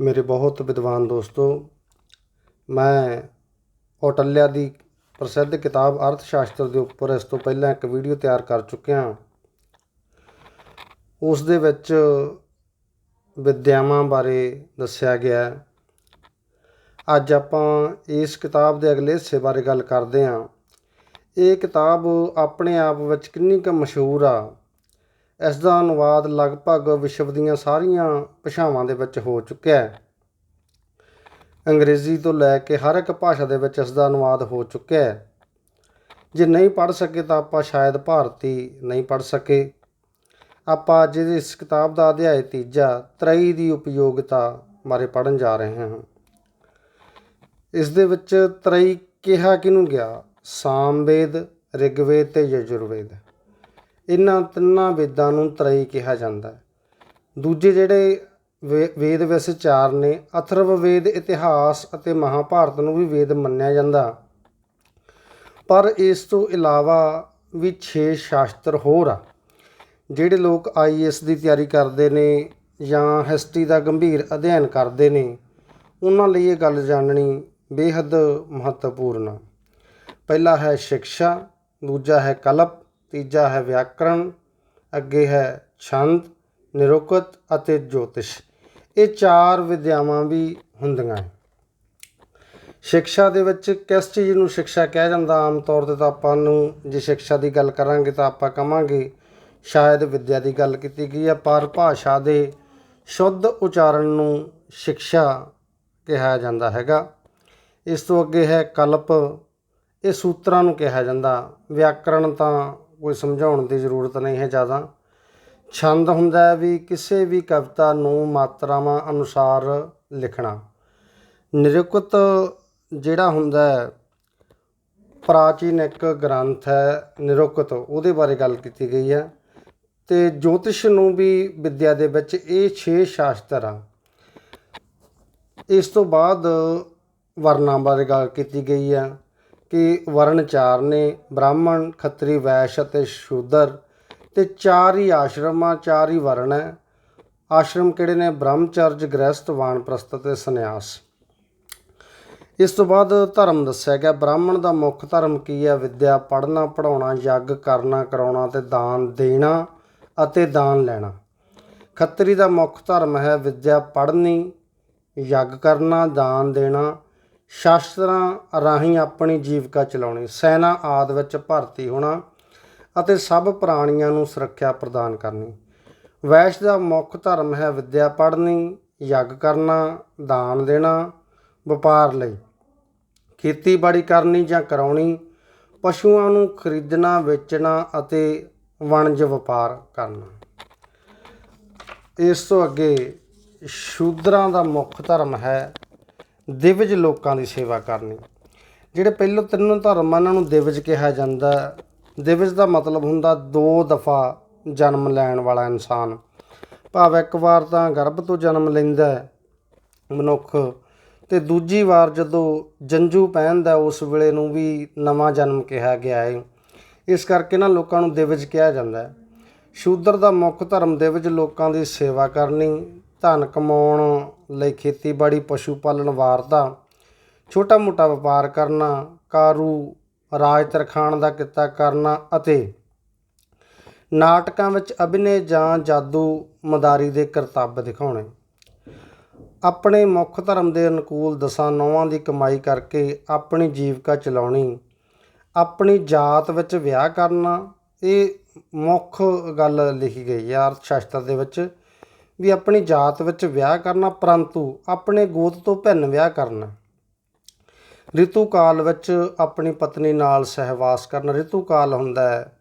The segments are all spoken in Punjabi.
ਮੇਰੇ ਬਹੁਤ ਵਿਦਵਾਨ ਦੋਸਤੋ, ਮੈਂ ਔਟਲਿਆ ਦੀ ਪ੍ਰਸਿੱਧ ਕਿਤਾਬ ਅਰਥ ਸ਼ਾਸਤਰ ਦੇ ਉੱਪਰ ਇਸ ਤੋਂ ਪਹਿਲਾਂ ਇੱਕ ਵੀਡੀਓ ਤਿਆਰ ਕਰ ਚੁੱਕਿਆ ਉਸ ਦੇ ਵਿੱਚ ਵਿਦਿਆਵਾਂ ਬਾਰੇ ਦੱਸਿਆ ਗਿਆ ਅੱਜ ਆਪਾਂ ਇਸ ਕਿਤਾਬ ਦੇ ਅਗਲੇ ਹਿੱਸੇ ਬਾਰੇ ਗੱਲ ਕਰਦੇ ਹਾਂ। ਇਹ ਕਿਤਾਬ ਆਪਣੇ ਆਪ ਵਿੱਚ ਕਿੰਨੀ ਕੁ ਮਸ਼ਹੂਰ ਆ ਇਸ ਦਾ ਅਨੁਵਾਦ ਲਗਭਗ ਵਿਸ਼ਵ ਦੀਆਂ ਸਾਰੀਆਂ ਭਾਸ਼ਾਵਾਂ ਦੇ ਵਿੱਚ ਹੋ ਚੁੱਕਿਆ ਹੈ। ਅੰਗਰੇਜ਼ੀ ਤੋਂ ਲੈ ਕੇ ਹਰ ਇੱਕ ਭਾਸ਼ਾ ਦੇ ਵਿੱਚ ਇਸ ਦਾ ਅਨੁਵਾਦ ਹੋ ਚੁੱਕਿਆ ਹੈ। ਜੇ ਨਹੀਂ ਪੜ੍ਹ ਸਕੇ ਤਾਂ ਆਪਾਂ ਸ਼ਾਇਦ ਭਾਰਤੀ ਨਹੀਂ ਪੜ੍ਹ ਸਕੇ। ਆਪਾਂ ਅੱਜ ਇਸ ਕਿਤਾਬ ਦਾ ਅਧਿਆਇ ਤੀਜਾ, ਤ੍ਰਈ ਦੀ ਉਪਯੋਗਤਾ ਬਾਰੇ ਪੜ੍ਹਨ ਜਾ ਰਹੇ ਹਾਂ। ਇਸ ਦੇ ਵਿੱਚ ਤ੍ਰਈ ਕਿਹਾ ਕਿਹਨੂੰ ਗਿਆ? ਸਾਮਵੇਦ, ਰਿਗਵੇਦ ਤੇ ਯਜੁਰਵੇਦ। ਇਹਨਾਂ ਤਿੰਨਾਂ ਵੇਦਾਂ ਨੂੰ ਤਰਈ ਕਿਹਾ ਜਾਂਦਾ ਹੈ। ਦੂਜੇ ਜਿਹੜੇ ਵੇ- ਵੇਦ ਵੈਸੇ ਚਾਰ ਨੇ, ਅਥਰਵ ਵੇਦ, ਇਤਿਹਾਸ ਅਤੇ ਮਹਾਭਾਰਤ ਨੂੰ ਵੀ ਵੇਦ ਮੰਨਿਆ ਜਾਂਦਾ। ਪਰ ਇਸ ਤੋਂ ਇਲਾਵਾ ਵੀ 6 ਸ਼ਾਸਤਰ ਹੋਰ ਆ, ਜਿਹੜੇ ਲੋਕ ਆਈਐਸ ਦੀ ਤਿਆਰੀ ਕਰਦੇ ਨੇ ਜਾਂ ਹਿਸਟਰੀ ਦਾ ਗੰਭੀਰ ਅਧਿਐਨ ਕਰਦੇ ਨੇ, ਉਹਨਾਂ ਲਈ ਇਹ ਗੱਲ ਜਾਣਨੀ ਬੇਹੱਦ ਮਹੱਤਵਪੂਰਨ ਆ। ਪਹਿਲਾ ਹੈ ਸਿੱਖਿਆ ਦੂਜਾ ਹੈ ਕਲਪ ਤੀਜਾ ਹੈ ਵਿਆਕਰਣ, ਅੱਗੇ ਹੈ ਛੰਦ ਨਿਰੁਕਤ ਅਤੇ ਜੋਤਿਸ਼। ਇਹ ਚਾਰ ਵਿਦਿਆਵਾਂ ਵੀ ਹੁੰਦੀਆਂ ਹੈ ਸਿੱਖਿਆ ਦੇ ਵਿੱਚ ਕਿਸ ਚੀਜ਼ ਨੂੰ ਸਿੱਖਿਆ ਕਿਹਾ ਜਾਂਦਾ? ਆਮ ਤੌਰ ਤੇ ਤਾਂ ਆਪਾਂ ਨੂੰ ਜੇ ਸਿੱਖਿਆ ਦੀ ਗੱਲ ਕਰਾਂਗੇ ਤਾਂ ਆਪਾਂ ਕਵਾਂਗੇ, ਸ਼ਾਇਦ ਵਿਦਿਆ ਦੀ ਗੱਲ ਕੀਤੀ ਗਈ ਹੈ, ਪਰ ਭਾਸ਼ਾ ਦੇ ਸ਼ੁੱਧ ਉਚਾਰਨ ਨੂੰ ਸਿੱਖਿਆ ਕਿਹਾ ਜਾਂਦਾ ਹੈਗਾ। ਇਸ ਤੋਂ ਅੱਗੇ ਹੈ ਕਲਪ। ਇਹ ਸੂਤਰਾਂ ਨੂੰ ਕਿਹਾ ਜਾਂਦਾ। ਵਿਆਕਰਣ ਤਾਂ ਕੋਈ ਸਮਝਾਉਣ ਦੀ ਜ਼ਰੂਰਤ ਨਹੀਂ ਹੈ ਜ਼ਿਆਦਾ। ਛੰਦ ਹੁੰਦਾ ਹੈ ਵੀ ਕਿਸੇ ਵੀ ਕਵਿਤਾ ਨੂੰ ਮਾਤਰਾਵਾਂ ਅਨੁਸਾਰ ਲਿਖਣਾ। ਨਿਰੁਕਤ ਜਿਹੜਾ ਹੁੰਦਾ ਹੈ, ਪ੍ਰਾਚੀਨ ਇੱਕ ਗ੍ਰੰਥ ਹੈ ਨਿਰੁਕਤ ਉਹਦੇ ਬਾਰੇ ਗੱਲ ਕੀਤੀ ਗਈ ਹੈ। ਤੇ ਜੋਤਿਸ਼ ਨੂੰ ਵੀ ਵਿਦਿਆ ਦੇ ਵਿੱਚ ਇਹ 6 ਸ਼ਾਸਤਰ ਆ। ਇਸ ਤੋਂ ਬਾਅਦ ਵਰਨਾਂ ਬਾਰੇ ਗੱਲ ਕੀਤੀ ਗਈ ਹੈ। ਕਿ ਵਰਣ ਚਾਰ ਨੇ ਬ੍ਰਾਹਮਣ, ਖੱਤਰੀ, ਵੈਸ਼ ਅਤੇ ਸ਼ੂਦਰ ਤੇ ਚਾਰ ਹੀ ਆਸ਼ਰਮਾਂ, ਚਾਰ ਹੀ ਵਰਣ ਹੈ। ਆਸ਼ਰਮ ਕਿਹੜੇ ਨੇ? ਬ੍ਰਹਮਚਰਜ ਗ੍ਰਸਤ ਵਾਨਪ੍ਰਸਥ ਤੇ ਸੰਨਿਆਸ। ਇਸ ਤੋਂ ਬਾਅਦ ਧਰਮ ਦੱਸਿਆ ਗਿਆ। ਬ੍ਰਾਹਮਣ ਦਾ ਮੁੱਖ ਧਰਮ ਕੀ ਹੈ? ਵਿਦਿਆ, ਪੜ੍ਹਨਾ ਪੜਾਉਣਾ ਯੱਗ ਕਰਨਾ, ਕਰਾਉਣਾ ਤੇ ਦਾਨ ਦੇਣਾ ਅਤੇ ਦਾਨ ਲੈਣਾ। ਖੱਤਰੀ ਦਾ ਮੁੱਖ ਧਰਮ ਹੈ ਵਿਦਿਆ, ਪੜ੍ਹਨੀ, ਯੱਗ ਕਰਨਾ, ਦਾਨ ਦੇਣਾ ਸ਼ਾਸਤਰਾਂ ਰਾਹੀਂ ਆਪਣੀ ਜੀਵਿਕਾ ਚਲਾਉਣੀ, ਸੈਨਾ ਆਦ ਵਿੱਚ ਭਰਤੀ ਹੋਣਾ ਅਤੇ ਸਭ ਪ੍ਰਾਣੀਆਂ ਨੂੰ ਸੁਰੱਖਿਆ ਪ੍ਰਦਾਨ ਕਰਨੀ। ਵੈਸ਼ ਦਾ ਮੁੱਖ ਧਰਮ ਹੈ ਵਿਦਿਆ ਪੜ੍ਹਨੀ, ਯੱਗ ਕਰਨਾ, ਦਾਨ ਦੇਣਾ, ਵਪਾਰ ਲਈ। ਖੇਤੀਬਾੜੀ ਕਰਨੀ ਜਾਂ ਕਰਾਉਣੀ, ਪਸ਼ੂਆਂ ਨੂੰ ਖਰੀਦਣਾ, ਵੇਚਣਾ ਅਤੇ ਵਣਜ ਵਪਾਰ ਕਰਨਾ। ਇਸ ਤੋਂ ਅੱਗੇ ਸ਼ੂਦਰਾਂ ਦਾ ਮੁੱਖ ਧਰਮ ਹੈ ਦਿਵਜ ਲੋਕਾਂ ਦੀ ਸੇਵਾ ਕਰਨੀ। ਜਿਹੜੇ ਪਹਿਲੋਂ ਤਿੰਨੋਂ ਧਰਮ ਆ, ਇਹਨਾਂ ਨੂੰ ਦਿਵਜ ਕਿਹਾ ਜਾਂਦਾ ਦਿਵਜ ਦਾ ਮਤਲਬ ਹੁੰਦਾ ਦੋ ਦਫਾ ਜਨਮ ਲੈਣ ਵਾਲਾ ਇਨਸਾਨ। ਭਾਵ ਇੱਕ ਵਾਰ ਤਾਂ ਗਰਭ ਤੋਂ ਜਨਮ ਲੈਂਦਾ ਮਨੁੱਖ ਤੇ ਦੂਜੀ ਵਾਰ ਜਦੋਂ ਜੰਜੂ ਪਹਿਨਦਾ ਉਸ ਵੇਲੇ ਨੂੰ ਵੀ ਨਵਾਂ ਜਨਮ ਕਿਹਾ ਗਿਆ ਹੈ। ਇਸ ਕਰਕੇ ਨਾ ਲੋਕਾਂ ਨੂੰ ਦਿਵਜ ਕਿਹਾ ਜਾਂਦਾ ਹੈ। ਸ਼ੂਦਰ ਦਾ ਮੁੱਖ ਧਰਮ ਦਿਵਜ ਲੋਕਾਂ ਦੀ ਸੇਵਾ ਕਰਨੀ ਧਨ ਕਮਾਉਣ ਲਈ ਖੇਤੀਬਾੜੀ, ਪਸ਼ੂ ਪਾਲਣ ਵਾਰਤਾ ਛੋਟਾ ਮੋਟਾ ਵਪਾਰ ਕਰਨਾ, ਕਾਰੂ, ਰਾਜ ਤਰਖਾਣ ਦਾ ਕਿੱਤਾ ਕਰਨਾ ਅਤੇ ਨਾਟਕਾਂ ਵਿੱਚ ਅਭਿਨੇ ਜਾਂ ਜਾਦੂ ਮਦਾਰੀ ਦੇ ਕਰਤੱਵ ਦਿਖਾਉਣੇ। ਆਪਣੇ ਮੁੱਖ ਧਰਮ ਦੇ ਅਨੁਕੂਲ ਦਸਾਂ ਨੌਵਾਂ ਦੀ ਕਮਾਈ ਕਰਕੇ ਆਪਣੀ ਜੀਵਿਕਾ ਚਲਾਉਣੀ, ਆਪਣੀ ਜਾਤ ਵਿੱਚ ਵਿਆਹ ਕਰਨਾ, ਇਹ ਮੁੱਖ ਗੱਲ ਲਿਖੀ ਗਈ ਹੈ ਅਰਥ ਸ਼ਾਸਤਰ ਦੇ ਵਿੱਚ। ਵੀ ਆਪਣੀ ਜਾਤ ਵਿੱਚ ਵਿਆਹ ਕਰਨਾ, ਪਰੰਤੂ ਆਪਣੇ ਗੋਤ ਤੋਂ ਭਿੰਨ ਵਿਆਹ ਕਰਨਾ। ਰਿਤੂ ਕਾਲ ਵਿੱਚ ਆਪਣੀ ਪਤਨੀ ਨਾਲ ਸਹਿਵਾਸ ਕਰਨਾ। ਰਿਤੂ ਕਾਲ ਹੁੰਦਾ ਹੈ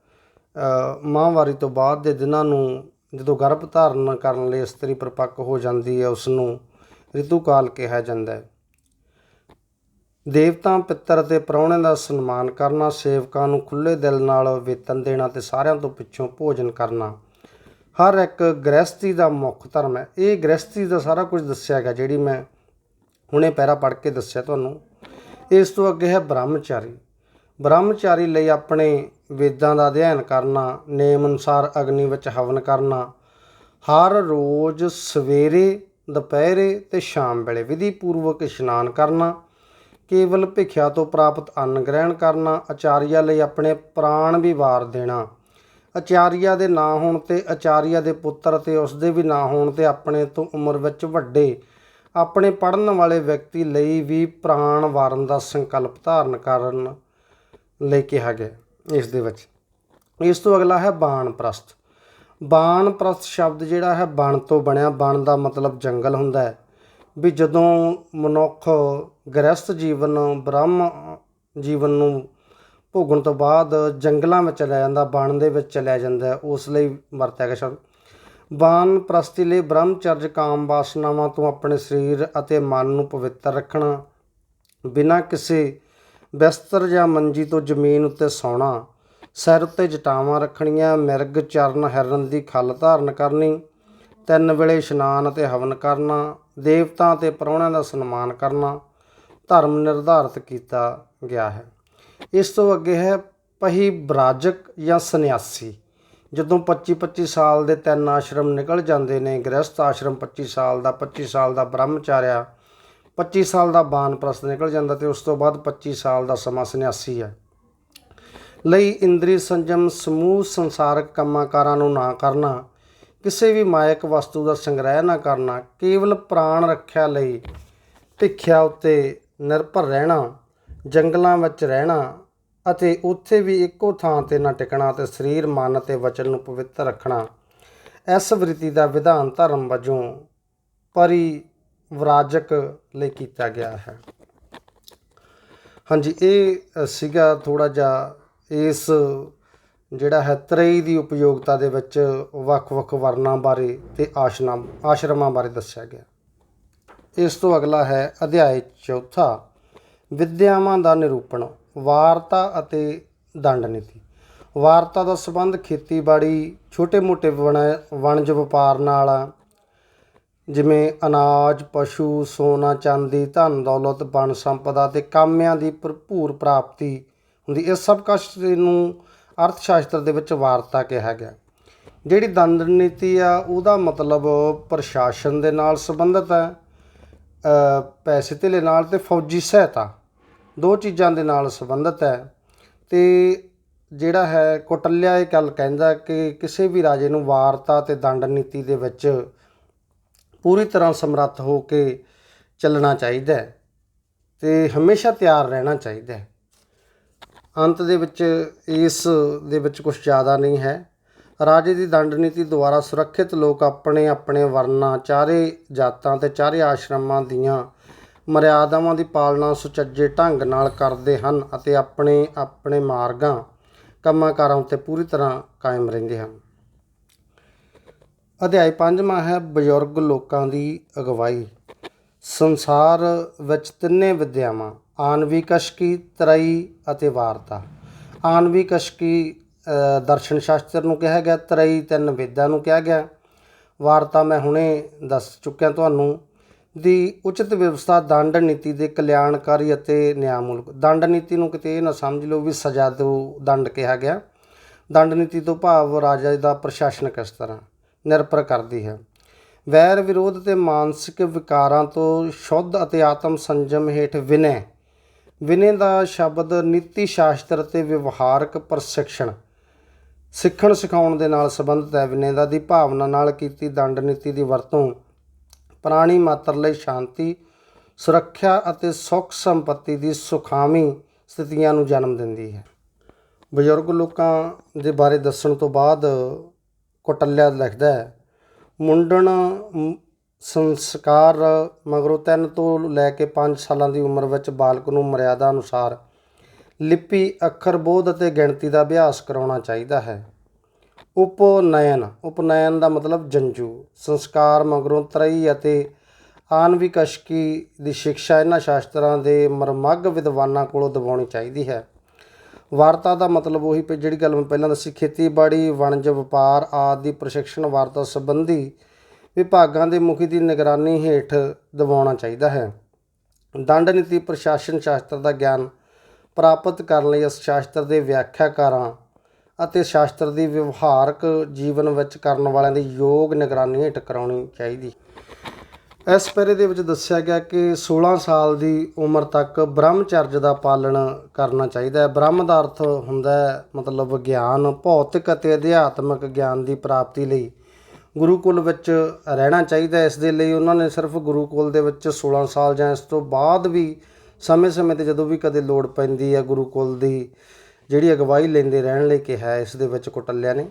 ਮਾਹਵਾਰੀ ਤੋਂ ਬਾਅਦ ਦੇ ਦਿਨਾਂ ਨੂੰ ਜਦੋਂ ਗਰਭ ਧਾਰਨ ਕਰਨ ਲਈ ਇਸਤਰੀ ਪਰਪੱਕ ਹੋ ਜਾਂਦੀ ਹੈ ਉਸ ਨੂੰ ਰਿਤੂ ਕਾਲ ਕਿਹਾ ਜਾਂਦਾ ਹੈ। ਦੇਵਤਾ, ਪਿੱਤਰ ਅਤੇ ਪ੍ਰਾਹੁਣੇ ਦਾ ਸਨਮਾਨ ਕਰਨਾ, ਸੇਵਕਾਂ ਨੂੰ ਖੁੱਲੇ ਦਿਲ ਨਾਲ ਵੇਤਨ ਦੇਣਾ ਤੇ ਸਾਰਿਆਂ ਤੋਂ ਪਿੱਛੋਂ ਭੋਜਨ ਕਰਨਾ। ਹਰ ਇੱਕ ਗ੍ਰਸਤੀ ਦਾ ਮੁੱਖ ਧਰਮ ਹੈ। ਇਹ ਗ੍ਰਸਤੀ ਦਾ ਸਾਰਾ ਕੁਝ ਦੱਸਿਆ ਗਿਆ, ਜਿਹੜੀ ਮੈਂ ਹੁਣੇ ਪਹਿਰਾ ਪੜ੍ਹ ਕੇ ਦੱਸਿਆ ਤੁਹਾਨੂੰ। ਇਸ ਤੋਂ ਅੱਗੇ ਹੈ ਬ੍ਰਹਮਚਾਰੀ। ਬ੍ਰਹਮਚਾਰੀ ਲਈ ਆਪਣੇ ਵੇਦਾਂ ਦਾ ਅਧਿਐਨ ਕਰਨਾ ਨੇਮ ਅਨੁਸਾਰ ਅਗਨੀ ਵਿੱਚ ਹਵਨ ਕਰਨਾ, ਹਰ ਰੋਜ਼ ਸਵੇਰੇ, ਦੁਪਹਿਰੇ ਤੇ ਸ਼ਾਮ ਵੇਲੇ ਵਿਧੀ ਪੂਰਵਕ ਇਸ਼ਨਾਨ ਕਰਨਾ, ਕੇਵਲ ਭਿਖਿਆ ਤੋਂ ਪ੍ਰਾਪਤ ਅੰਨ ਗ੍ਰਹਿਣ ਕਰਨਾ, ਆਚਾਰੀਆ ਲਈ ਆਪਣੇ ਪ੍ਰਾਣ ਵੀ ਵਾਰ ਦੇਣਾ ਆਚਾਰੀਆ ਦੇ ਨਾ ਹੋਣ ਤੇ ਆਚਾਰੀਆ ਦੇ ਪੁੱਤਰ ਤੇ ਉਸ ਦੇ ਵੀ ਨਾ ਹੋਣ ਤੇ ਆਪਣੇ ਤੋਂ ਉਮਰ ਵਿੱਚ ਵੱਡੇ, ਆਪਣੇ ਪੜਨ ਵਾਲੇ ਵਿਅਕਤੀ ਲਈ ਵੀ ਪ੍ਰਾਣ ਵਾਰਨ ਦਾ ਸੰਕਲਪ ਧਾਰਨ ਕਰਨ ਲਈ ਕਿਹਾ ਗਿਆ ਇਸ ਦੇ ਵਿੱਚ ਇਸ ਤੋਂ ਅਗਲਾ ਹੈ ਬਾਣ ਪ੍ਰਸਤ ਬਾਣ ਪ੍ਰਸਤ ਸ਼ਬਦ ਜਿਹੜਾ ਹੈ ਬਣ ਤੋਂ ਬਣਿਆ, ਬਣ ਦਾ ਮਤਲਬ ਜੰਗਲ ਹੁੰਦਾ ਹੈ। ਵੀ ਜਦੋਂ ਮਨੁੱਖ ਗ੍ਰਸਥ ਜੀਵਨ, ਬ੍ਰਹਮ ਜੀਵਨ ਨੂੰ ਭੋਗਣ ਤੋਂ ਬਾਅਦ ਜੰਗਲਾਂ ਵਿੱਚ ਚਲਾ ਜਾਂਦਾ ਵਣ ਦੇ ਵਿੱਚ ਚਲਿਆ ਜਾਂਦਾ ਉਸ ਲਈ ਵਰਤਿਆ ਗਿਆ ਸ਼ਬਦ। ਬਾਣ ਪ੍ਰਸਤੀ ਲਈ ਬ੍ਰਹਮਚਰਜ ਕਾਮ ਵਾਸਨਾਵਾਂ ਤੋਂ ਆਪਣੇ ਸਰੀਰ ਅਤੇ ਮਨ ਨੂੰ ਪਵਿੱਤਰ ਰੱਖਣਾ, ਬਿਨਾਂ ਕਿਸੇ ਬਿਸਤਰ ਜਾਂ ਮੰਜੀ ਤੋਂ ਜ਼ਮੀਨ ਉੱਤੇ ਸੌਣਾ, ਸਿਰ ਉੱਤੇ ਜਟਾਵਾਂ ਰੱਖਣੀਆਂ, ਮਿਰਗ, ਚਰਨ, ਹਿਰਨ ਦੀ ਖੱਲ ਧਾਰਨ ਕਰਨੀ, ਤਿੰਨ ਵੇਲੇ ਇਸ਼ਨਾਨ ਅਤੇ ਹਵਨ ਕਰਨਾ, ਦੇਵਤਾ ਅਤੇ ਪ੍ਰਾਹੁਣਿਆਂ ਦਾ ਸਨਮਾਨ ਕਰਨਾ ਧਰਮ ਨਿਰਧਾਰਤ ਕੀਤਾ ਗਿਆ ਹੈ। ਇਸ ਤੋਂ ਅੱਗੇ ਹੈ ਪਹੀ ਬਰਾਜਕ ਜਾਂ ਸੰਨਿਆਸੀ। ਜਦੋਂ 25 25 ਸਾਲ ਦੇ ਤਿੰਨ ਆਸ਼ਰਮ ਨਿਕਲ ਜਾਂਦੇ ਨੇ ਗ੍ਰਸਥ ਆਸ਼ਰਮ 25 ਸਾਲ ਦਾ 25 ਸਾਲ ਦਾ ਬ੍ਰਹਮਚਾਰਿਆ 25 ਸਾਲ ਦਾ ਬਾਨਪ੍ਰਸਤ ਨਿਕਲ ਜਾਂਦਾ ਤੇ ਉਸ ਤੋਂ ਬਾਅਦ 25 ਸਾਲ ਦਾ ਸਮਾਂ ਸੰਨਿਆਸੀ ਹੈ। ਲਈ ਇੰਦਰੀ ਸੰਜਮ ਸਮੂਹ ਸੰਸਾਰਕ ਕੰਮਾਂ-ਕਾਰਾਂ ਨੂੰ ਨਾ ਕਰਨਾ, ਕਿਸੇ ਵੀ ਮਾਇਕ ਵਸਤੂ ਦਾ ਸੰਗ੍ਰਹਿ ਨਾ ਕਰਨਾ, ਕੇਵਲ ਪ੍ਰਾਣ ਰੱਖਿਆ ਲਈ, ਭਿੱਖਿਆ ਉੱਤੇ ਨਿਰਭਰ ਰਹਿਣਾ, ਜੰਗਲਾਂ ਵਿੱਚ ਰਹਿਣਾ ਅਤੇ ਉੱਥੇ ਵੀ ਇੱਕੋ ਥਾਂ ਤੇ ਨਾ ਟਿਕਣਾ ਤੇ ਸਰੀਰ, ਮਨ ਅਤੇ ਵਚਨ ਨੂੰ ਪਵਿੱਤਰ ਰੱਖਣਾ। ਇਸ ਵ੍ਰਿਤੀ ਦਾ ਵਿਧਾਨ ਧਰਮ ਵਜੋਂ ਪਰਿਵਰਾਜਕ ਲਈ ਕੀਤਾ ਗਿਆ ਹੈ। ਹਾਂਜੀ, ਇਹ ਸੀਗਾ ਥੋੜਾ ਜਿਹਾ ਇਸ, ਜਿਹੜਾ ਹੈ ਤਰੇਈ ਦੀ ਉਪਯੋਗਤਾ ਦੇ ਵਿੱਚ ਵੱਖ-ਵੱਖ ਵਰਨਾਂ ਬਾਰੇ ਤੇ ਆਸ਼ਰਮ ਆਸ਼ਰਮਾਂ ਬਾਰੇ ਦੱਸਿਆ ਗਿਆ। ਇਸ ਤੋਂ ਅਗਲਾ ਹੈ ਅਧਿਆਇ ਚੌਥਾ, ਵਿਦਿਆਵਾਂ ਦਾ ਨਿਰੂਪਣ। ਵਾਰਤਾ ਅਤੇ ਦੰਡ ਨੀਤੀ। ਵਾਰਤਾ ਦਾ ਸੰਬੰਧ ਖੇਤੀਬਾੜੀ, ਛੋਟੇ-ਮੋਟੇ ਵਣ- ਵਣਜ ਵਪਾਰ ਨਾਲ ਆ ਜਿਵੇਂ ਅਨਾਜ, ਪਸ਼ੂ, ਸੋਨਾ, ਚਾਂਦੀ, ਧਨ, ਦੌਲਤ, ਬਣ, ਸੰਪਦਾ ਤੇ ਕਾਮਿਆਂ ਦੀ ਭਰਪੂਰ ਪ੍ਰਾਪਤੀ ਹੁੰਦੀ। ਇਹ ਸਭ ਕੁਛ ਨੂੰ ਅਰਥ ਸ਼ਾਸਤਰ ਦੇ ਵਿੱਚ ਵਾਰਤਾ ਕਿਹਾ ਗਿਆ। ਜਿਹੜੀ ਦੰਡ ਨੀਤੀ ਆ, ਉਹਦਾ ਮਤਲਬ ਪ੍ਰਸ਼ਾਸਨ ਦੇ ਨਾਲ ਸੰਬੰਧਿਤ ਹੈ ਪੈਸੇ ਧੇਲੇ ਨਾਲ ਤੇ ਫੌਜੀ ਸਹਾਇਤਾ। ਦੋ ਚੀਜ਼ਾਂ ਦੇ ਨਾਲ ਸੰਬੰਧਿਤ ਹੈ ਤੇ ਜਿਹੜਾ ਹੈ ਕੋਟਲਿਆ ਇਹ ਗੱਲ ਕਹਿੰਦਾ ਕਿ ਕਿਸੇ ਵੀ ਰਾਜੇ ਨੂੰ ਵਾਰਤਾ ਤੇ ਦੰਡ ਨੀਤੀ ਦੇ ਵਿੱਚ ਪੂਰੀ ਤਰ੍ਹਾਂ ਸਮਰੱਥ ਹੋ ਕੇ ਚੱਲਣਾ ਚਾਹੀਦਾ ਹੈ ਤੇ ਹਮੇਸ਼ਾ ਤਿਆਰ ਰਹਿਣਾ ਚਾਹੀਦਾ ਹੈ। ਅੰਤ ਦੇ ਵਿੱਚ ਇਸ ਦੇ ਵਿੱਚ ਕੁਝ ਜ਼ਿਆਦਾ ਨਹੀਂ ਹੈ। ਰਾਜੇ ਦੀ ਦੰਡ ਨੀਤੀ ਦੁਆਰਾ ਸੁਰੱਖਿਅਤ ਲੋਕ ਆਪਣੇ ਆਪਣੇ ਵਰਨਾਂ, ਚਾਰੇ ਜਾਤਾਂ ਤੇ ਚਾਰੇ ਆਸ਼ਰਮਾਂ ਦੀਆਂ ਮਰਿਆਦਾਵਾਂ ਦੀ ਪਾਲਣਾ ਸੁਚੱਜੇ ਢੰਗ ਨਾਲ ਕਰਦੇ ਹਨ ਅਤੇ ਆਪਣੇ ਆਪਣੇ ਮਾਰਗਾਂ ਕੰਮਾਂ ਕਾਰਾਂ ਉੱਤੇ ਪੂਰੀ ਤਰ੍ਹਾਂ ਕਾਇਮ ਰਹਿੰਦੇ ਹਨ। ਅਧਿਆਇ ਪੰਜਵਾਂ ਹੈ ਬਜ਼ੁਰਗ ਲੋਕਾਂ ਦੀ ਅਗਵਾਈ। ਸੰਸਾਰ ਵਿੱਚ ਤਿੰਨੇ ਵਿਦਿਆਵਾਂ, ਆਨਵੀ ਕਸ਼ਕੀ, ਤਰਈ ਅਤੇ ਵਾਰਤਾ। ਆਨਵੀ ਕਸ਼ਕੀ ਦਰਸ਼ਨ ਸ਼ਾਸਤਰ ਨੂੰ ਕਿਹਾ ਗਿਆ, ਤਰਈ ਤਿੰਨ ਵੇਦਾਂ ਨੂੰ ਕਿਹਾ ਗਿਆ। ਵਾਰਤਾ ਮੈਂ ਹੁਣੇ ਦੱਸ ਚੁੱਕਿਆ ਤੁਹਾਨੂੰ। ਦੀ ਉਚਿਤ ਵਿਵਸਥਾ ਦੰਡ ਨੀਤੀ ਦੇ ਕਲਿਆਣਕਾਰੀ ਅਤੇ ਨਿਆਮੂਲਕ ਦੰਡ ਨੀਤੀ ਨੂੰ ਕਿਤੇ ਇਹ ਨਾ ਸਮਝ ਲਓ ਵੀ ਸਜ਼ਾ ਤੋਂ ਦੰਡ ਕਿਹਾ ਗਿਆ। ਦੰਡ ਨੀਤੀ ਤੋਂ ਭਾਵ ਰਾਜਾ ਦਾ ਪ੍ਰਸ਼ਾਸਨ ਕਿਸ ਤਰ੍ਹਾਂ ਨਿਰਭਰ ਕਰਦੀ ਹੈ। ਵੈਰ ਵਿਰੋਧ ਤੇ ਮਾਨਸਿਕ ਵਿਕਾਰਾਂ ਤੋਂ ਸ਼ੁੱਧ ਅਤੇ ਆਤਮ ਸੰਜਮ ਹੇਠ ਵਿਨੈ। ਵਿਨੈ ਦਾ ਸ਼ਬਦ ਨੀਤੀ ਸ਼ਾਸਤਰ ਤੇ ਵਿਵਹਾਰਕ ਪ੍ਰਸ਼ਿਕਸ਼ਣ। ਸਿੱਖਣ ਸਿਖਾਉਣ ਦੇ ਨਾਲ ਸੰਬੰਧਿਤ ਹੈ। ਵਿਨੈ ਦਾ ਦੀ ਭਾਵਨਾ ਨਾਲ ਕੀਤੀ ਦੰਡ ਨੀਤੀ ਦੀ ਵਰਤੋਂ ਪ੍ਰਾਣੀ ਮਾਤਰ ਲਈ ਸ਼ਾਂਤੀ, ਸੁਰੱਖਿਆ ਅਤੇ ਸੁੱਖ ਸੰਪਤੀ ਦੀ ਸੁਖਾਵੀਂ ਸਥਿਤੀਆਂ ਨੂੰ ਜਨਮ ਦਿੰਦੀ ਹੈ। ਬਜ਼ੁਰਗ ਲੋਕਾਂ ਦੇ ਬਾਰੇ ਦੱਸਣ ਤੋਂ ਬਾਅਦ ਕੋਟਲਿਆ ਲਿਖਦਾ ਹੈ, ਮੁੰਡਣ ਸੰਸਕਾਰ ਮਗਰੋਂ 3 ਤੋਂ ਲੈ ਕੇ 5 ਸਾਲਾਂ ਦੀ ਉਮਰ ਵਿੱਚ ਬਾਲਕ ਨੂੰ ਮਰਿਆਦਾ ਅਨੁਸਾਰ ਲਿਪੀ, ਅੱਖਰ, ਬੋਧ ਅਤੇ ਗਿਣਤੀ ਦਾ ਅਭਿਆਸ ਕਰਾਉਣਾ ਚਾਹੀਦਾ ਹੈ। ਉਪਨਇਨ ਉਪਨਇਨ ਦਾ ਮਤਲਬ ਜੰਜੂ। ਸੰਸਕਾਰ ਮਗਰੋਂ ਤਰਈ ਅਤੇ ਆਨਵਿਕ ਦੀ ਸਿੱਖਿਆ ਇਹਨਾਂ ਸ਼ਾਸਤਰਾਂ ਦੇ ਮਰਮੱਗ ਵਿਦਵਾਨਾਂ ਕੋਲੋਂ ਦਿਵਾਉਣੀ ਚਾਹੀਦੀ ਹੈ। ਵਾਰਤਾ ਦਾ ਮਤਲਬ ਉਹੀ ਪਈ ਜਿਹੜੀ ਗੱਲ ਮੈਂ ਪਹਿਲਾਂ ਦੱਸੀ, ਖੇਤੀਬਾੜੀ, ਵਣਜ, ਵਪਾਰ ਆਦਿ ਦੀ ਪ੍ਰਸ਼ਿਕਸ਼ਣ ਵਾਰਤਾ ਸੰਬੰਧੀ ਵਿਭਾਗਾਂ ਦੇ ਮੁਖੀ ਦੀ ਨਿਗਰਾਨੀ ਹੇਠ ਦਿਵਾਉਣਾ ਚਾਹੀਦਾ ਹੈ। ਦੰਡ ਨੀਤੀ ਪ੍ਰਸ਼ਾਸਨ ਸ਼ਾਸਤਰ ਦਾ ਗਿਆਨ ਪ੍ਰਾਪਤ ਕਰਨ ਲਈ ਇਸ ਸ਼ਾਸਤਰ ਦੇ ਵਿਆਖਿਆਕਾਰਾਂ ਅਤੇ ਸ਼ਾਸਤਰ ਦੀ ਵਿਵਹਾਰਕ ਜੀਵਨ ਵਿੱਚ ਕਰਨ ਵਾਲਿਆਂ ਦੀ ਯੋਗ ਨਿਗਰਾਨੀ ਹੇਠ ਕਰਾਉਣੀ ਚਾਹੀਦੀ। ਇਸ ਪੈਰੇ ਦੇ ਵਿੱਚ ਦੱਸਿਆ ਗਿਆ ਕਿ 16 ਸਾਲ ਦੀ ਉਮਰ ਤੱਕ ਬ੍ਰਹਮਚਰਜ ਦਾ ਪਾਲਣ ਕਰਨਾ ਚਾਹੀਦਾ ਹੈ। ਬ੍ਰਹਮ ਦਾ ਅਰਥ ਹੁੰਦਾ ਹੈ, ਮਤਲਬ ਗਿਆਨ, ਭੌਤਿਕ ਅਤੇ ਅਧਿਆਤਮਿਕ ਗਿਆਨ ਦੀ ਪ੍ਰਾਪਤੀ ਲਈ। ਗੁਰੂਕੁਲ ਵਿੱਚ ਰਹਿਣਾ ਚਾਹੀਦਾ ਇਸ ਦੇ ਲਈ ਉਹਨਾਂ ਨੇ ਸਿਰਫ ਗੁਰੂਕੁਲ ਦੇ ਵਿੱਚ 16 ਸਾਲ ਜਾਂ ਇਸ ਤੋਂ ਬਾਅਦ ਵੀ ਸਮੇਂ-ਸਮੇਂ ਤੇ ਜਦੋਂ ਵੀ ਕਦੇ ਲੋੜ ਪੈਂਦੀ ਹੈ ਗੁਰੂਕੁਲ ਦੀ ਜਿਹੜੀ ਅਗਵਾਈ ਲੈਂਦੇ ਰਹਿਣ ਲਈ ਕਿਹਾ ਇਸ ਦੇ ਵਿੱਚ ਕੁਟਲਿਆ ਨੇ।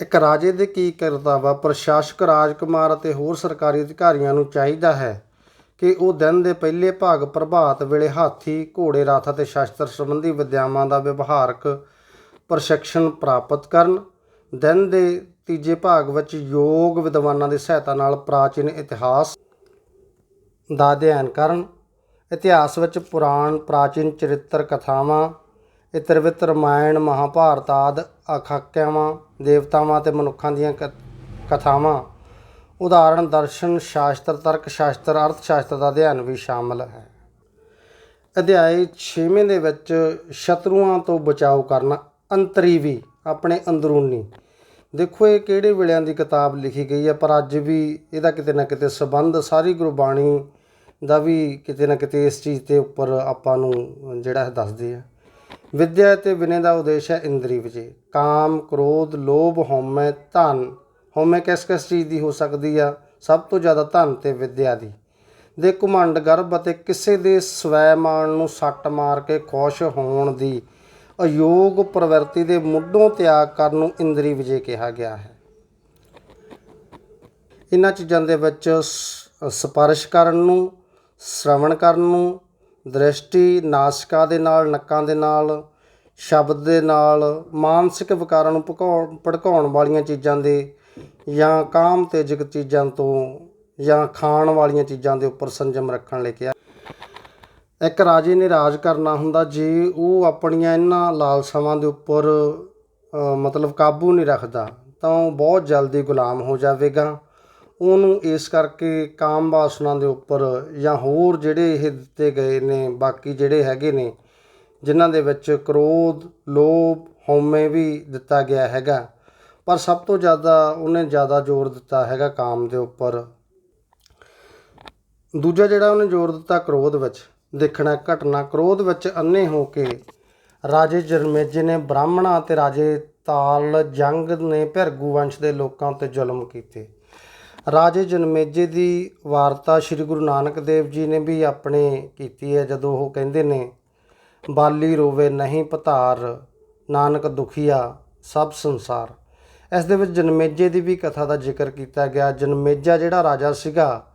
ਇੱਕ ਰਾਜੇ ਦੇ ਕੀ ਕਰਤਾਵਾ ਪ੍ਰਸ਼ਾਸਕ ਰਾਜਕੁਮਾਰ ਅਤੇ ਹੋਰ ਸਰਕਾਰੀ ਅਧਿਕਾਰੀਆਂ ਨੂੰ ਚਾਹੀਦਾ ਹੈ ਕਿ ਉਹ ਦਿਨ ਦੇ ਪਹਿਲੇ ਭਾਗ ਪ੍ਰਭਾਤ ਵੇਲੇ ਹਾਥੀ, ਘੋੜੇ, ਰਥ ਅਤੇ ਸ਼ਾਸਤਰ ਸੰਬੰਧੀ ਵਿਦਿਆਵਾਂ ਦਾ ਵਿਵਹਾਰਕ ਪ੍ਰਸ਼ਿਕਸ਼ਣ ਪ੍ਰਾਪਤ ਕਰਨ। ਦਿਨ ਦੇ ਤੀਜੇ ਭਾਗ ਵਿੱਚ ਯੋਗ ਵਿਦਵਾਨਾਂ ਦੀ ਸਹਾਇਤਾ ਨਾਲ ਪ੍ਰਾਚੀਨ ਇਤਿਹਾਸ ਦਾ ਅਧਿਐਨ ਕਰਨ। ਇਤਿਹਾਸ ਵਿੱਚ ਪੁਰਾਣ, ਪ੍ਰਾਚੀਨ ਚਰਿੱਤਰ ਕਥਾਵਾਂ ਇਤਰਵਿਤ ਰਮਾਇਣ ਮਹਾਭਾਰਤ ਆਦਿ ਆਖਾਕਿਆਵਾਂ ਦੇਵਤਾਵਾਂ ਅਤੇ ਮਨੁੱਖਾਂ ਦੀਆਂ ਕ- ਕਥਾਵਾਂ। ਉਦਾਹਰਣ ਦਰਸ਼ਨ ਸ਼ਾਸਤਰ, ਤਰਕ ਸ਼ਾਸਤਰ, ਅਰਥ ਸ਼ਾਸਤਰ ਦਾ ਅਧਿਐਨ ਵੀ ਸ਼ਾਮਲ ਹੈ। ਅਧਿਆਇ 6ਵੇਂ ਦੇ ਵਿੱਚ ਸ਼ਤਰੂਆਂ ਤੋਂ ਬਚਾਓ ਕਰਨਾ ਅੰਤਰੀਵੀ ਆਪਣੇ ਅੰਦਰੂਨੀ। ਦੇਖੋ ਇਹ ਕਿਹੜੇ ਵੇਲਿਆਂ ਦੀ ਕਿਤਾਬ ਲਿਖੀ ਗਈ ਹੈ, ਪਰ ਅੱਜ ਵੀ ਇਹਦਾ ਕਿਤੇ ਨਾ ਕਿਤੇ ਸਬੰਧ ਸਾਰੀ ਗੁਰਬਾਣੀ ਦਾ ਵੀ ਕਿਤੇ ਨਾ ਕਿਤੇ ਇਸ ਚੀਜ਼ ਦੇ ਉੱਪਰ ਆਪਾਂ ਨੂੰ ਜਿਹੜਾ ਹੈ ਦੱਸਦੀ ਹੈ। ਵਿਦਿਆ ਅਤੇ ਵਿਨੇ ਦਾ ਉਦੇਸ਼ ਹੈ ਇੰਦਰੀ ਵਿਜੇ। ਕਾਮ, ਕ੍ਰੋਧ, ਲੋਭ, ਹਉਮੈ, ਧਨ। ਹਉਮੈ ਕਿਸ ਕਿਸ ਚੀਜ਼ ਦੀ ਹੋ ਸਕਦੀ ਆ? ਸਭ ਤੋਂ ਜ਼ਿਆਦਾ ਧਨ ਤੇ ਵਿਦਿਆ ਦੀ। ਦੇ ਘਮੰਡ ਗਰਭ ਅਤੇ ਕਿਸੇ ਦੇ ਸਵੈਮਾਨ ਨੂੰ ਸੱਟ ਮਾਰ ਕੇ ਖੁਸ਼ ਹੋਣ ਦੀ ਅਯੋਗ ਪ੍ਰਵਿਰਤੀ ਦੇ ਮੁੱਢੋਂ ਤਿਆਗ ਕਰਨ ਨੂੰ ਇੰਦਰੀ ਵਿਜੇ ਕਿਹਾ ਗਿਆ ਹੈ। ਇਹਨਾਂ ਚੀਜ਼ਾਂ ਦੇ ਵਿੱਚ ਸਪਰਸ਼ ਕਰਨ ਨੂੰ, ਸ਼ਰਵਣ ਕਰਨ ਨੂੰ ਦ੍ਰਿਸ਼ਟੀ ਨਾਸਿਕਾ ਦੇ ਨਾਲ, ਨੱਕਾਂ ਦੇ ਨਾਲ, ਸ਼ਬਦ ਦੇ ਨਾਲ, ਮਾਨਸਿਕ ਵਿਕਾਰਾਂ ਨੂੰ ਭਕਾਉਣ, ਭੜਕਾਉਣ ਵਾਲੀਆਂ ਚੀਜ਼ਾਂ ਦੇ ਜਾਂ ਕਾਮ ਤੇਜਕ ਚੀਜ਼ਾਂ ਤੋਂ ਜਾਂ ਖਾਣ ਵਾਲੀਆਂ ਚੀਜ਼ਾਂ ਦੇ ਉੱਪਰ ਸੰਜਮ ਰੱਖਣ ਲਈ ਕਿਹਾ। ਇੱਕ ਰਾਜੇ ਨੇ ਰਾਜ ਕਰਨਾ ਹੁੰਦਾ ਜੇ ਉਹ ਆਪਣੀਆਂ ਇਹਨਾਂ ਲਾਲਸਾਵਾਂ ਦੇ ਉੱਪਰ ਮਤਲਬ ਕਾਬੂ ਨਹੀਂ ਰੱਖਦਾ, ਤਾਂ ਉਹ ਬਹੁਤ ਜਲਦੀ ਗੁਲਾਮ ਹੋ ਜਾਵੇਗਾ। ਉਹਨੂੰ ਇਸ ਕਰਕੇ ਕਾਮ ਵਾਸਨਾ ਦੇ ਉੱਪਰ ਜਾਂ ਹੋਰ ਜਿਹੜੇ ਇਹ ਦਿੱਤੇ ਗਏ ਨੇ, ਬਾਕੀ ਜਿਹੜੇ ਹੈਗੇ ਨੇ, ਜਿਨ੍ਹਾਂ ਦੇ ਵਿੱਚ ਕ੍ਰੋਧ, ਲੋਭ, ਹਉਮੈ ਵੀ ਦਿੱਤਾ ਗਿਆ ਹੈਗਾ। ਪਰ ਸਭ ਤੋਂ ਜ਼ਿਆਦਾ ਉਹਨੇ ਜ਼ਿਆਦਾ ਜ਼ੋਰ ਦਿੱਤਾ ਹੈਗਾ ਕਾਮ ਦੇ ਉੱਪਰ। ਦੂਜਾ ਜਿਹੜਾ ਉਹਨੇ ਜ਼ੋਰ ਦਿੱਤਾ ਕ੍ਰੋਧ ਵਿੱਚ, ਦੇਖਣਾ ਘਟਨਾ, ਕ੍ਰੋਧ ਵਿੱਚ ਅੰਨੇ ਹੋ ਕੇ ਰਾਜੇ ਜਰਮੇਜੇ ਨੇ ਬ੍ਰਾਹਮਣਾਂ ਅਤੇ ਰਾਜੇ ਤਾਲ ਜੰਗ ਨੇ ਭਿਰਗੂ ਵੰਸ਼ ਦੇ ਲੋਕਾਂ ਉੱਤੇ ਜ਼ੁਲਮ ਕੀਤੇ। ਰਾਜੇ ਜਨਮੇਜੇ ਦੀ ਵਾਰਤਾ ਸ੍ਰੀ ਗੁਰੂ ਨਾਨਕ ਦੇਵ ਜੀ ਨੇ ਵੀ ਆਪਣੇ ਕੀਤੀ ਹੈ, ਜਦੋਂ ਉਹ ਕਹਿੰਦੇ ਨੇ, ਬਾਲੀ ਰੋਵੇ ਨਹੀਂ ਪਤਾਰ, ਨਾਨਕ ਦੁਖੀਆ ਸਭ ਸੰਸਾਰ। ਇਸ ਦੇ ਵਿੱਚ ਜਨਮੇਜੇ ਦੀ ਵੀ ਕਥਾ ਦਾ ਜ਼ਿਕਰ ਕੀਤਾ ਗਿਆ। ਜਨਮੇਜਾ ਜਿਹੜਾ ਰਾਜਾ ਸੀਗਾ,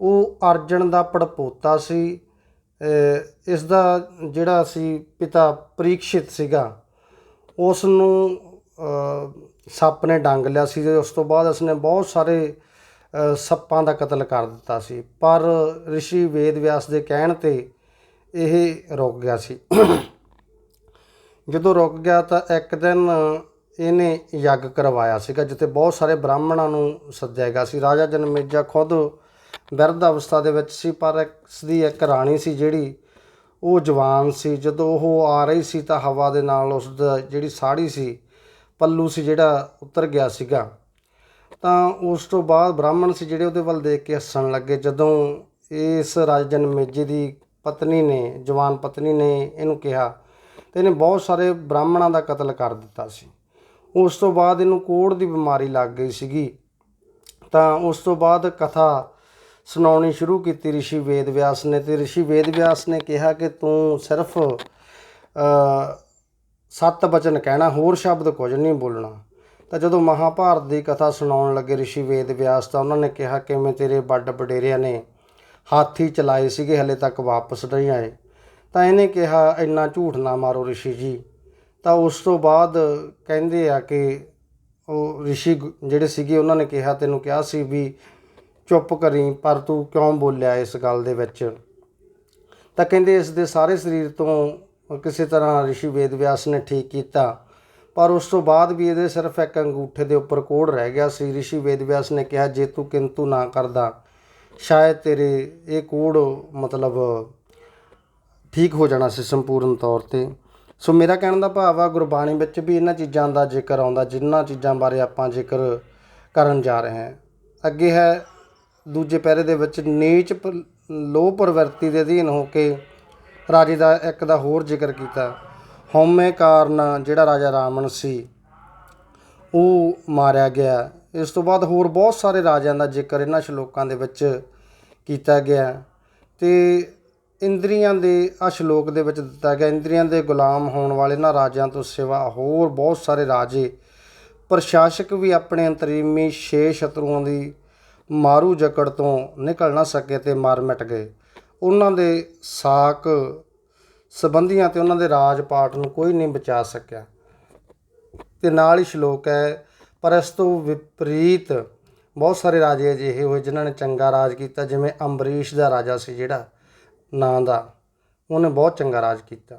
ਉਹ ਅਰਜਨ ਦਾ ਪੜਪੋਤਾ ਸੀ। ਇਸ ਦਾ ਜਿਹੜਾ ਸੀ ਪਿਤਾ ਪ੍ਰੀਖਿਤ ਸੀਗਾ, ਉਸ ਨੂੰ ਸੱਪ ਨੇ ਡੰਗ ਲਿਆ ਸੀ ਤੇ ਉਸ ਤੋਂ ਬਾਅਦ ਉਸਨੇ ਬਹੁਤ ਸਾਰੇ ਸੱਪਾਂ ਦਾ ਕਤਲ ਕਰ ਦਿੱਤਾ ਸੀ। ਪਰ ਰਿਸ਼ੀ ਵੇਦ ਵਿਆਸ ਦੇ ਕਹਿਣ ਤੇ ਇਹ ਰੁਕ ਗਿਆ ਸੀ। ਜਦੋਂ ਰੁਕ ਗਿਆ ਤਾਂ ਇੱਕ ਦਿਨ ਇਹਨੇ ਯੱਗ ਕਰਵਾਇਆ ਸੀਗਾ, ਜਿੱਥੇ ਬਹੁਤ ਸਾਰੇ ਬ੍ਰਾਹਮਣਾਂ ਨੂੰ ਸੱਦਿਆ ਗਿਆ ਸੀ। ਰਾਜਾ ਜਨਮੇਜਾ ਖੁਦ ਬਿਰਧ ਅਵਸਥਾ ਦੇ ਵਿੱਚ ਸੀ, ਪਰ ਇਸ ਦੀ ਇੱਕ ਰਾਣੀ ਸੀ ਜਿਹੜੀ ਉਹ ਜਵਾਨ ਸੀ। ਜਦੋਂ ਉਹ ਆ ਰਹੀ ਸੀ ਤਾਂ ਹਵਾ ਦੇ ਨਾਲ ਉਸ ਦਾ ਜਿਹੜੀ ਸਾੜੀ ਸੀ, ਪੱਲੂ ਸੀ, ਜਿਹੜਾ ਉਤਰ ਗਿਆ ਸੀਗਾ। ਤਾਂ ਉਸ ਤੋਂ ਬਾਅਦ ਬ੍ਰਾਹਮਣ ਸੀ ਜਿਹੜੇ ਉਹਦੇ ਵੱਲ ਦੇਖ ਕੇ ਹੱਸਣ ਲੱਗੇ ਜਦੋਂ ਇਸ ਰਾਜਾ ਜਨਮੇਜੇ ਦੀ ਪਤਨੀ ਨੇ ਜਵਾਨ ਪਤਨੀ ਨੇ ਇਹਨੂੰ ਕਿਹਾ ਤੇ ਇਹਨੇ ਬਹੁਤ ਸਾਰੇ ਬ੍ਰਾਹਮਣਾਂ ਦਾ ਕਤਲ ਕਰ ਦਿੱਤਾ ਸੀ ਉਸ ਤੋਂ ਬਾਅਦ ਇਹਨੂੰ ਕੋੜ ਦੀ ਬਿਮਾਰੀ ਲੱਗ ਗਈ ਸੀਗੀ ਤਾਂ ਉਸ ਤੋਂ ਬਾਅਦ ਕਥਾ ਸੁਣਾਉਣੀ ਸ਼ੁਰੂ ਕੀਤੀ ઋષਿ ਵੇਦ ਵਿਆਸ ਨੇ ਤੇ ઋષਿ ਵੇਦ ਵਿਆਸ ਨੇ ਕਿਹਾ ਕਿ ਤੂੰ ਸਿਰਫ ਅ, ਸੱਤ ਬਚਨ ਕਹਿਣਾ ਹੋਰ ਸ਼ਬਦ ਕੁਝ ਨਹੀਂ ਬੋਲਣਾ ਤਾਂ ਜਦੋਂ ਮਹਾਭਾਰਤ ਦੀ ਕਥਾ ਸੁਣਾਉਣ ਲੱਗੇ ઋષਿ ਵੇਦ ਵਿਆਸ ਤਾਂ ਉਹਨਾਂ ਨੇ ਕਿਹਾ ਕਿ ਮੈਂ ਤੇਰੇ ਵੱਡ ਵਡੇਰਿਆਂ ਨੇ ਹਾਥੀ ਚਲਾਏ ਸੀਗੇ ਹਲੇ ਤੱਕ ਵਾਪਸ ਨਹੀਂ ਆਏ ਤਾਂ ਇਹਨੇ ਕਿਹਾ ਇੰਨਾ ਝੂਠ ਨਾ ਮਾਰੋ ઋષਿ ਜੀ ਤਾਂ ਉਸ ਤੋਂ ਬਾਅਦ ਕਹਿੰਦੇ ਆ ਕਿ ਉਹ ઋષਿ ਗ- ਜਿਹੜੇ ਸੀਗੇ ਉਹਨਾਂ ਨੇ ਕਿਹਾ ਤੈਨੂੰ ਕਿਹਾ ਸੀ ਵੀ ਚੁੱਪ ਕਰੀ ਪਰ ਤੂੰ ਕਿਉਂ ਬੋਲਿਆ ਇਸ ਗੱਲ ਦੇ ਵਿੱਚ ਤਾਂ ਕਹਿੰਦੇ ਇਸ ਦੇ ਸਾਰੇ ਸਰੀਰ ਤੋਂ ਕਿਸੇ ਤਰ੍ਹਾਂ ઋષਿ ਵੇਦ ਵਿਆਸ ਨੇ ਠੀਕ ਕੀਤਾ ਪਰ ਉਸ ਤੋਂ ਬਾਅਦ ਵੀ ਇਹਦੇ ਸਿਰਫ ਇੱਕ ਅੰਗੂਠੇ ਦੇ ਉੱਪਰ ਕੋੜ ਰਹਿ ਗਿਆ ਸੀ। ઋષਿ ਵੇਦ ਵਿਆਸ ਨੇ ਕਿਹਾ, ਜੇ ਤੂੰ ਕਿੰਤੂ ਨਾ ਕਰਦਾ, ਸ਼ਾਇਦ ਤੇਰੇ ਇਹ ਕੋੜ ਮਤਲਬ ਠੀਕ ਹੋ ਜਾਣਾ ਸੀ ਸੰਪੂਰਨ ਤੌਰ ਤੇ। ਸੋ ਮੇਰਾ ਕਹਿਣ ਦਾ ਭਾਵ ਆ, ਗੁਰਬਾਣੀ ਵਿੱਚ ਵੀ ਇਹਨਾਂ ਚੀਜ਼ਾਂ ਦਾ ਜ਼ਿਕਰ ਆਉਂਦਾ ਜਿਨ੍ਹਾਂ ਚੀਜ਼ਾਂ ਬਾਰੇ ਆਪਾਂ ਜ਼ਿਕਰ ਕਰਨ ਜਾ ਰਹੇ ਹਾਂ। ਅੱਗੇ ਹੈ, ਦੂਜੇ ਪੈਰੇ ਦੇ ਵਿੱਚ ਨੀਚ ਪ- ਲੋਹ ਪ੍ਰਵਿਰਤੀ ਦੇ ਅਧੀਨ ਹੋ ਕੇ ਰਾਜੇ ਦਾ, ਇੱਕ ਦਾ ਹੋਰ ਜ਼ਿਕਰ ਕੀਤਾ। ਹਉਮੈ ਕਾਰਨ ਜਿਹੜਾ ਰਾਜਾ ਰਾਵਣ ਸੀ, ਉਹ ਮਾਰਿਆ ਗਿਆ। ਇਸ ਤੋਂ ਬਾਅਦ ਹੋਰ ਬਹੁਤ ਸਾਰੇ ਰਾਜਿਆਂ ਦਾ ਜ਼ਿਕਰ ਇਹਨਾਂ ਸ਼ਲੋਕਾਂ ਦੇ ਵਿੱਚ ਕੀਤਾ ਗਿਆ ਤੇ ਇੰਦਰੀਆਂ ਦੇ ਆ ਸ਼ਲੋਕ ਦੇ ਵਿੱਚ ਦਿੱਤਾ ਗਿਆ, ਇੰਦਰੀਆਂ ਦੇ ਗੁਲਾਮ ਹੋਣ ਵਾਲੇ ਇਹਨਾਂ ਰਾਜਿਆਂ ਤੋਂ ਸਿਵਾ ਹੋਰ ਬਹੁਤ ਸਾਰੇ ਰਾਜੇ, ਪ੍ਰਸ਼ਾਸਕ ਵੀ ਆਪਣੇ ਅੰਤਰੀਮੀ ਛੇ ਸ਼ਤਰੂਆਂ ਦੀ ਮਾਰੂ ਜਕੜ ਤੋਂ ਨਿਕਲ ਨਾ ਸਕੇ ਤੇ ਮਾਰ ਮਿਟ ਗਏ। ਉਹਨਾਂ ਦੇ ਸਾਕ ਸਬੰਧੀਆਂ ਤੇ ਉਹਨਾਂ ਦੇ ਰਾਜ ਪਾਟ ਨੂੰ ਕੋਈ ਨਹੀਂ ਬਚਾ ਸਕਿਆ। ਤੇ ਨਾਲ ਹੀ ਸ਼ਲੋਕ ਹੈ, ਪਰ ਇਸ ਤੋਂ ਵਿਪਰੀਤ ਬਹੁਤ ਸਾਰੇ ਰਾਜੇ ਅਜਿਹੇ ਹੋਏ ਜਿਨ੍ਹਾਂ ਨੇ ਚੰਗਾ ਰਾਜ ਕੀਤਾ, ਜਿਵੇਂ ਅੰਬਰੀਸ਼ ਦਾ ਰਾਜਾ ਸੀ ਜਿਹੜਾ, ਨਾਂ ਦਾ, ਉਹਨੇ ਬਹੁਤ ਚੰਗਾ ਰਾਜ ਕੀਤਾ।